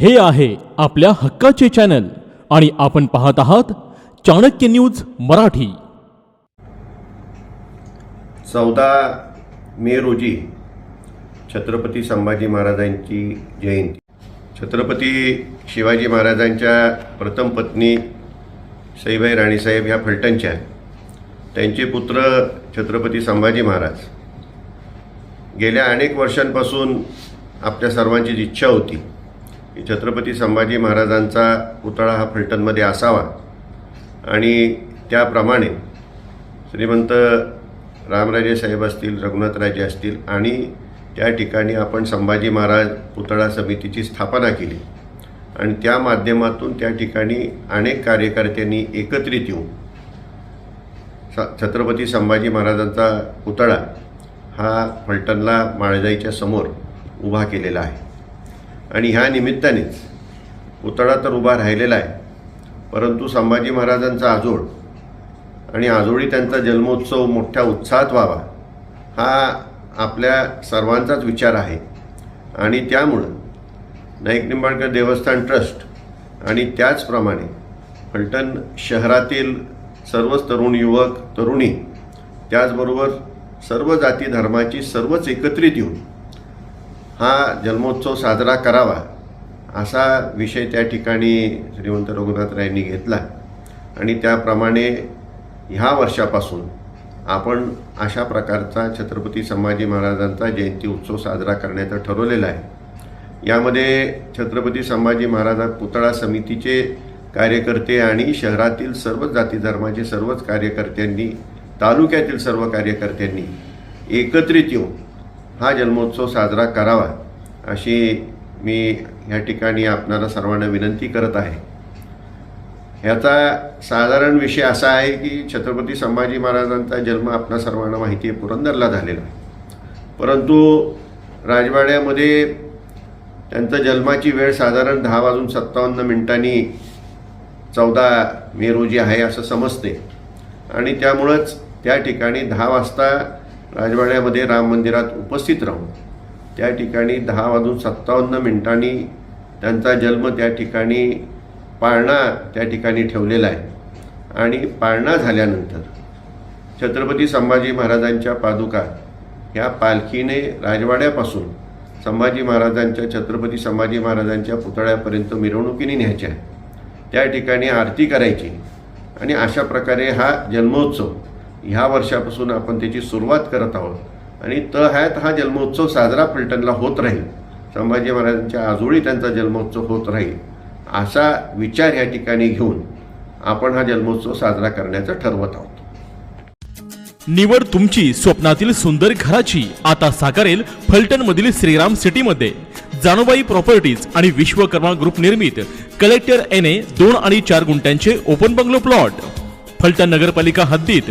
हे आहे आपल्या हक्काचे चॅनल आणि आपण पाहत आहात चाणक्य न्यूज मराठी. चौदा मे रोजी छत्रपती संभाजी महाराजांची जयंती. छत्रपती शिवाजी महाराजांच्या प्रथम पत्नी सईबाई राणीसाहेब ह्या फलटणच्या त्यांचे पुत्र छत्रपती संभाजी महाराज. गेल्या अनेक वर्षांपासून आपल्या सर्वांचीच इच्छा होती. की छत्रपती संभाजी महाराजांचा पुतळा हा फलटणमध्ये असावा. आणि त्याप्रमाणे श्रीमंत रामराजे साहेब असतील रघुनाथराजे असतील आणि त्या ठिकाणी आपण संभाजी महाराज पुतळा समितीची स्थापना केली. आणि त्या माध्यमातून त्या ठिकाणी अनेक कार्यकर्त्यांनी एकत्रित येऊन स- छत्रपती संभाजी महाराजांचा पुतळा हा फलटणला माळजाईच्या समोर उभा केलेला आहे. आणि ह्या निमित्तानेच पुतळा तर उभा राहिलेला आहे. परंतु संभाजी महाराजांचा आजोळ आणि आजोळी त्यांचा जन्मोत्सव मोठ्या उत्साहात व्हावा हा आपल्या सर्वांचाच विचार आहे. आणि त्यामुळं नाईक निंबाळकर देवस्थान ट्रस्ट आणि त्याचप्रमाणे फलटण शहरातील सर्वच तरुण युवक तरुणी त्याचबरोबर सर्व जाती धर्माची सर्वच एकत्रित येऊन हा जन्मोत्सव साजरा करावा असा विषय त्या ठिकाणी श्रीमंत रघुनाथरायांनी घेतला. आणि त्याप्रमाणे ह्या वर्षापासून आपण अशा प्रकारचा छत्रपती संभाजी महाराजांचा जयंती उत्सव साजरा करण्याचं ठरवलेला आहे. यामध्ये छत्रपती संभाजी महाराजा पुतळा समितीचे कार्यकर्ते आणि शहरातील सर्व जाती धर्माचे सर्वच कार्यकर्त्यांनी तालुक्यातील सर्व कार्यकर्त्यांनी एकत्रित येऊन हा जन्मोत्सव साजरा करावा अशी मी ह्या ठिकाणी आपणाला सर्वांना विनंती करत आहे. ह्याचा साधारण विषय असा आहे की छत्रपती संभाजी महाराजांचा जन्म आपणा सर्वांना माहिती आहे पुरंदरला झालेला आहे. परंतु राजवाड्यामध्ये त्यांचा जन्माची वेळ साधारण दहा वाजून सत्तावन्न मिनिटांनी चौदा मे रोजी आहे असं समजते. आणि त्यामुळंच त्या ठिकाणी दहा वाजता राजवाड्यामध्ये राम मंदिरात उपस्थित राहून त्या ठिकाणी दहा वाजून सत्तावन्न मिनिटांनी त्यांचा जन्म त्या ठिकाणी पाळणा त्या ठिकाणी ठेवलेला आहे. आणि पाळणा झाल्यानंतर छत्रपती संभाजी महाराजांच्या पादुका ह्या पालखीने राजवाड्यापासून संभाजी महाराजांच्या छत्रपती संभाजी महाराजांच्या पुतळ्यापर्यंत मिरवणुकीने न्यायच्या. त्या ठिकाणी आरती करायची. आणि अशा प्रकारे हा जन्मोत्सव ह्या वर्षापासून आपण त्याची सुरुवात करत आहोत. आणि त हयात हा जन्मोत्सव साजरा फलटणला होत राहील. संभाजी महाराजांच्या आजोळी त्यांचा जन्मोत्सव होत राहील. असा विचार या ठिकाणी घेऊन आपण हा जन्मोत्सव साजरा करण्याचं ठरवत आहोत. निवड तुमची स्वप्नातील सुंदर घराची. आता साकारेल फलटण मधील श्रीराम सिटी मध्ये प्रॉपर्टीज आणि विश्वकर्मा ग्रुप निर्मित. कलेक्टर एन ए दोन आणि चार गुंठ्यांचे ओपन बंगलो प्लॉट. फलटण नगरपालिका हद्दीत.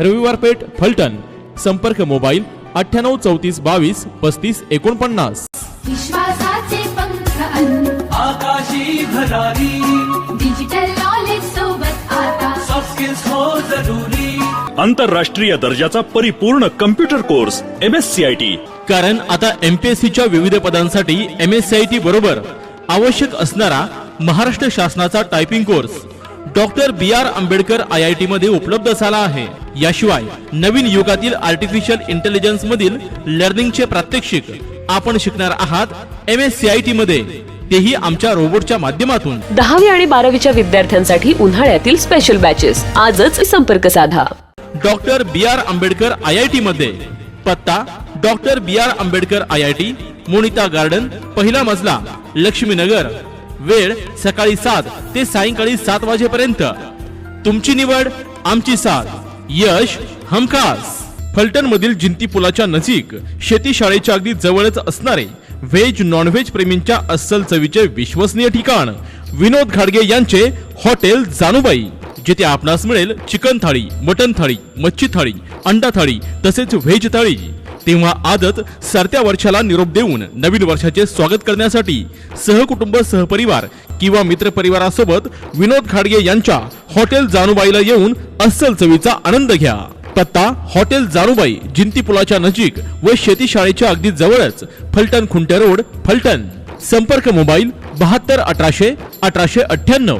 रविवार पेठ फलटण. संपर्क मोबाईल अठ्ठ्याण्णव चौतीस बावीस पस्तीस एकोणपन्नास. विश्वासाचे पंख अन आकाशी भरारी डिजिटल नॉलेज सोबत आता. सॉफ्ट स्किल्स हो जरुरी. आंतरराष्ट्रीय दर्जाचा परिपूर्ण computer course M S C I T कारण आता एमपीएससीच्या विविध पदांसाठी M S C I T बरोबर आवश्यक असणारा महाराष्ट्र शासनाचा typing course doctor B R Ambedkar I I T मध्ये उपलब्ध झाला आहे. याशिवाय नवीन युगातील आर्टिफिशियल इंटेलिजन्स मधील लर्निंगचे प्रात्यक्षिक आपण शिकणार आहात M S C I T मध्ये. तेही आमच्या रोबोटच्या माध्यमातून. दहावी आणि बारावीच्या विद्यार्थ्यांसाठी उन्हाळ्यातील स्पेशल बॅचेस आजच संपर्क साधा. Doctor B R Ambedkar I I T मध्ये पत्ता doctor B R Ambedkar I I T Monita garden पहिला मजला लक्ष्मीनगर. वेळ सकाळी सात ते सायंकाळी सात वाजेपर्यंत. तुमची निवड आमची साथ. यश हमखास. फलटण मधील जिंती पुलाच्या नजीक शेती शाळेच्या अगदी जवळच असणारे व्हेज नॉनव्हेज प्रेमींच्या अस्सल चवीचे विश्वसनीय ठिकाण विनोद घाडगे यांचे हॉटेल जानूबाई जिथे आपणास मिळेल चिकन थाळी मटन थाळी मच्छी थाळी अंडा थाळी तसेच व्हेज थाळी. तेव्हा आजच सरत्या वर्षाला निरोप देऊन नवीन वर्षाचे स्वागत करण्यासाठी सहकुटुंब सहपरिवार किंवा मित्रपरिवारासोबत विनोद खाडगे यांच्या हॉटेल जानूबाईला येऊन अस्सल चवीचा आनंद घ्या. पत्ता हॉटेल जानूबाई जिंती पुलाच्या नजीक व शेती शाळेच्या अगदी जवळच फलटण खुंटे रोड फलटण. संपर्क मोबाईल बहात्तर अठराशे अठराशे अठ्ठ्याण्णव.